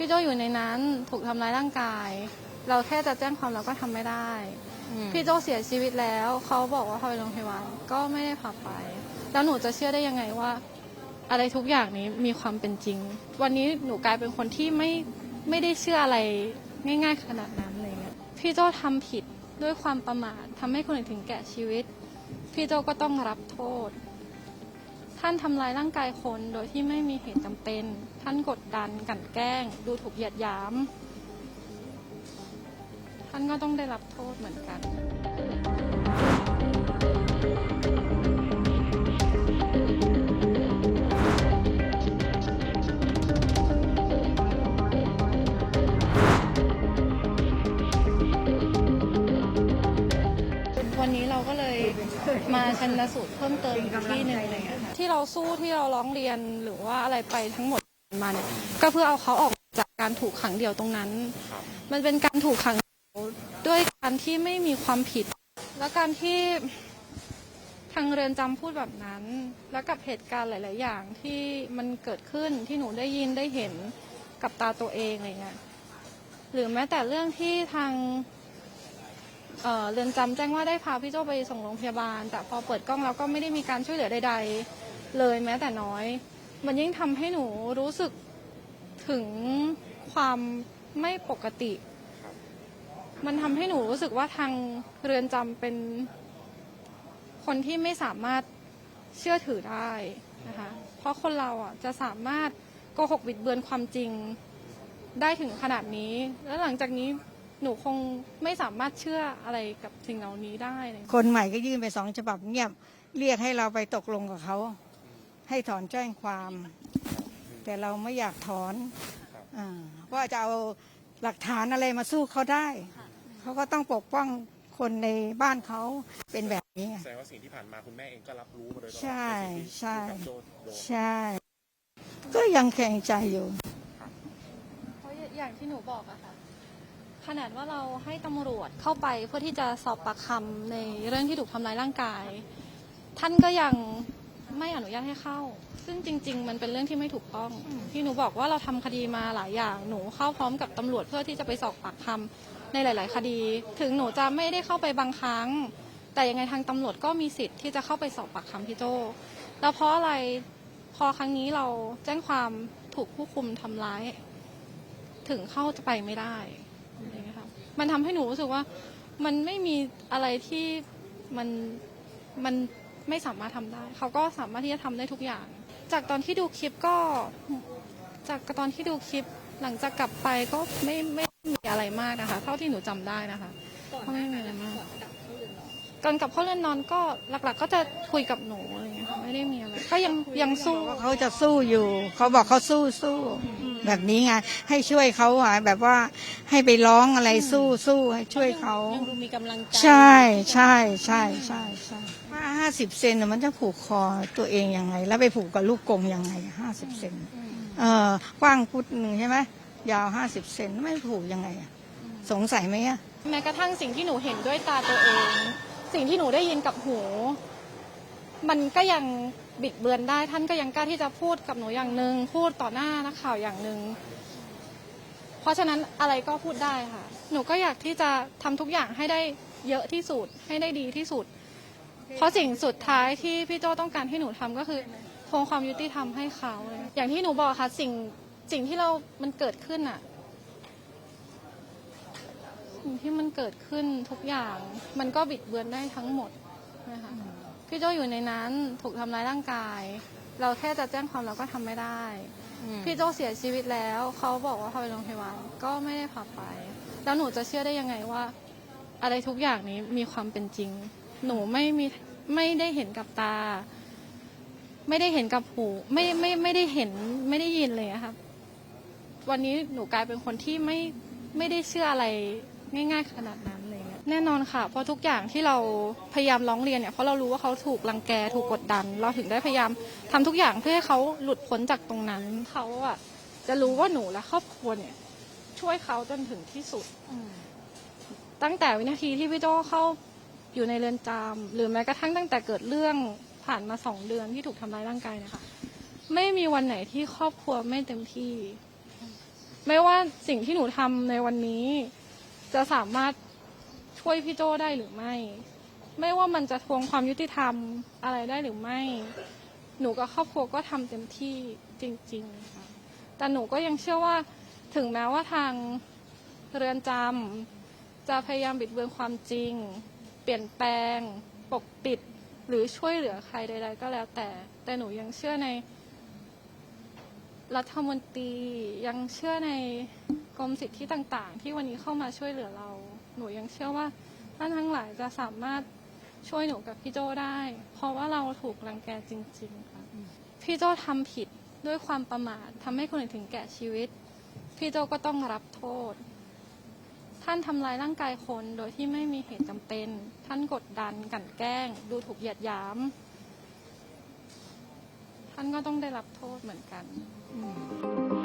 พี่โจอยู่ในนั้นถูกทำร้ายร่างกาย เราแค่จะแจ้งความเราก็ทำไม่ได้ พี่โจเสียชีวิตแล้วเขาบอกว่าพาไปโรงพยาบาลก็ไม่ได้พาไปแล้วหนูจะเชื่อได้ยังไงว่า อะไรทุกอย่างนี้มีความเป็นจริง วันนี้หนูกลายเป็นคนที่ไม่ไม่ได้เชื่ออะไรง่าย ๆ ขนาดนั้นอะไรเงี้ยพี่โจทำผิดด้วยความประมาททำให้คนอื่นถึงแก่ชีวิต พี่โจก็ต้องรับโทษ ท่านทำลายร่างกายคนโดยที่ไม่มีเหตุจำเป็น ท่านกดดันกันแกล้ง ดูถูกเหยียดหยาม ท่านก็ต้องได้รับโทษเหมือนกันวันนี้เราก็เลยมาชันสูตรเพิ่มเติมอีกที่หนึ่งอะไรเงี้ยค่ะ ที่เราสู้ที่เราร้องเรียนหรือว่าอะไรไปทั้งหมดมาเนี่ยก็เพื่อเอาเขาออกจากการถูกขังเดี่ยวตรงนั้น มันเป็นการถูกขังเดี่ยวด้วยการที่ไม่มีความผิด และการที่ทางเรือนจำพูดแบบนั้น แล้วกับเหตุการณ์หลาย ๆ อย่างที่มันเกิดขึ้นที่หนูได้ยินได้เห็นกับตาตัวเองอะไรเงี้ยหรือแม้แต่เรื่องที่ทางเอ่อเรือนจำแจ้งว่าได้พาพี่โจไปส่งโรงพยาบาล แต่พอเปิดกล้องแล้วก็ไม่ได้มีการช่วยเหลือใดๆ เลยแม้แต่น้อย มันยิ่งทำให้หนูรู้สึกถึงความไม่ปกติ มันทำให้หนูรู้สึกว่าทางเรือนจำเป็นคนที่ไม่สามารถเชื่อถือได้นะคะ เพราะคนเราอะจะสามารถโกหกบิดเบือนความจริงได้ถึงขนาดนี้ แล้วหลังจากนี้หนูคงไม่สามารถเชื่ออะไรกับสิ่งเหล่านี้ได้เลยคนใหม่ก็ยื่นไปสองฉบับเงียบ เรียกให้เราไปตกลงกับเขา ให้ถอนแจ้งความ แต่เราไม่อยากถอนอาว่าจะเอาหลักฐานอะไรมาสู้เขาได้ เขาก็ต้องปกป้องคนในบ้านเขาเป็นแบบนี้ไงแสดงว่าสิ่งที่ผ่านมาคุณแม่เองก็รับรู้มาโดยตลอดใช่นสิ่งที่ใช่กับโจโดนใช่ ก็ยังแข็งใจอยู่เพราะอย่างที่หนูบอกอะค่ะขนาดว่าเราให้ตำรวจเข้าไปเพื่อที่จะสอบปากคำในเรื่องที่ถูกทำร้ายร่างกาย ท่านก็ยัง ไม่อนุญาตให้เข้า ซึ่งจริง ๆ มันเป็นเรื่องที่ไม่ถูกต้อง ที่หนูบอกว่าเราทำคดีมาหลายอย่าง หนูเข้าพร้อมกับตำรวจเพื่อที่จะไปสอบปากคำในหลาย ๆ คดี ถึงหนูจะไม่ได้เข้าไปบางครั้ง แต่ยังไงทางตำรวจก็มีสิทธิ์ที่จะเข้าไปสอบปากคำพี่โจแล้วเพราะอะไรพอครั้งนี้เราแจ้งความถูกผู้คุมทำร้าย ถึงเข้าจะไปไม่ได้อะไรอย่างเงี้ยค่ะมันทำให้หนูรู้สึกว่ามันไม่มีอะไรที่มันมัน ไม่สามารถทำได้ เขาก็สามารถที่จะทำได้ทุกอย่าง จากตอนที่ดูคลิปก็ จากตอนที่ดูคลิปหลังจากกลับไปก็ไม่ไม่มีอะไรมากนะคะ เท่าที่หนูจำได้นะคะก็ไม่มีอะไรมากก่อนกลับเข้าเรือนนอนก็หลัก ๆ ก็จะคุยกับหนูอะไรอย่างเงี้ยค่ะไม่ได้มีอะไรก็ยังยังสู้ว่าเขาจะสู้อยู่ เขาบอกเขาสู้สู้แบบนี้ไงให้ช่วยเขาอะแบบว่าให้ไปร้องอะไรสู้สู้ให้ช่วยเขายังดูมีกำลังใจใช่ใช่ใช่ใช่ใช่ ถ้าห้าสิบเซนน่ะมันจะผูกคอตัวเองยังไง แล้วไปผูกกับลูกกรงยังไงห้าสิบเซนเออกว้างฟุตหนึ่งใช่ไหมยาวห้าสิบเซนไม่ผูกยังไงอะสงสัยไหมอะแม้กระทั่งสิ่งที่หนูเห็นด้วยตาตัวเอง สิ่งที่หนูได้ยินกับหู มันก็ยังบิดเบือนได้ ท่านก็ยังกล้าที่จะพูดกับหนูอย่างหนึ่งพูดต่อหน้านักข่าวอย่างหนึ่งเพราะฉะนั้นอะไรก็พูดได้ค่ะ หนูก็อยากที่จะทำทุกอย่างให้ได้เยอะที่สุดให้ได้ดีที่สุด เพราะสิ่งสุดท้ายที่พี่โจต้องการให้หนูทำก็คือทวงความยุติธรรมให้เขาเลยอย่างที่หนูบอกค่ะสิ่งสิ่งที่เรามันเกิดขึ้นอะสิ่งที่มันเกิดขึ้นทุกอย่าง มันก็บิดเบือนได้ทั้งหมดนะคะพี่โจอยู่ในนั้นถูกทำร้ายร่างกาย เราแค่จะแจ้งความเราก็ทำไม่ได้ พี่โจเสียชีวิตแล้ว เขาบอกว่าพาไปโรงพยาบาลก็ไม่ได้พาไป แล้วหนูจะเชื่อได้ยังไงว่า อะไรทุกอย่างนี้มีความเป็นจริง หนูไม่มีไม่ได้เห็นกับตา ไม่ได้เห็นกับหูไม่ไม่ไม่ได้เห็นไม่ได้ยินเลยอะค่ะวันนี้หนูกลายเป็นคนที่ไม่ไม่ได้เชื่ออะไรง่าย ๆ ขนาดนั้นเลยอะแน่นอนค่ะ เพราะทุกอย่างที่เราพยายามร้องเรียนเนี่ยเพราะเรารู้ว่าเขาถูกรังแกถูกกดดัน เราถึงได้พยายามทำทุกอย่างเพื่อให้เขาหลุดพ้นจากตรงนั้นเขาอะจะรู้ว่าหนูและครอบครัวเนี่ย ช่วยเขาจนถึงที่สุดตั้งแต่วินาทีที่พี่โจเข้า อยู่ในเรือนจำหรือแม้กระทั่งตั้งแต่เกิดเรื่องผ่านมาสองเดือนที่ถูกทำร้ายร่างกายนะคะ ไม่มีวันไหนที่ครอบครัวไม่เต็มที่ ไม่ว่าสิ่งที่หนูทำในวันนี้ จะสามารถช่วยพี่โจได้หรือไม่ ไม่ว่ามันจะทวงความยุติธรรมอะไรได้หรือไม่ หนูกับครอบครัวก็ทำเต็มที่จริงๆค่ะแต่หนูก็ยังเชื่อว่าถึงแม้ว่าทางเรือนจำจะพยายามบิดเบือนความจริง ปลี่ยนแปลง ปกปิด หรือช่วยเหลือใครใดๆก็แล้วแต่ แต่หนูยังเชื่อใน รัฐมนตรียังเชื่อในกรมสิทธิต่างๆ ที่วันนี้เข้ามาช่วยเหลือเรา หนูยังเชื่อว่าท่านทั้งหลายจะสามารถช่วยหนูกับพี่โจได้ เพราะว่าเราถูกรังแกจริง ๆค่ะพี่โจทำผิดด้วยความประมาททำให้คนอื่นถึงแก่ชีวิต พี่โจก็ต้องรับโทษ ท่านทำลายร่างกายคนโดยที่ไม่มีเหตุจำเป็น ท่านกดดันกั่นแกล้ง ดูถูกเหยียดหยาม ท่านก็ต้องได้รับโทษเหมือนกัน อืม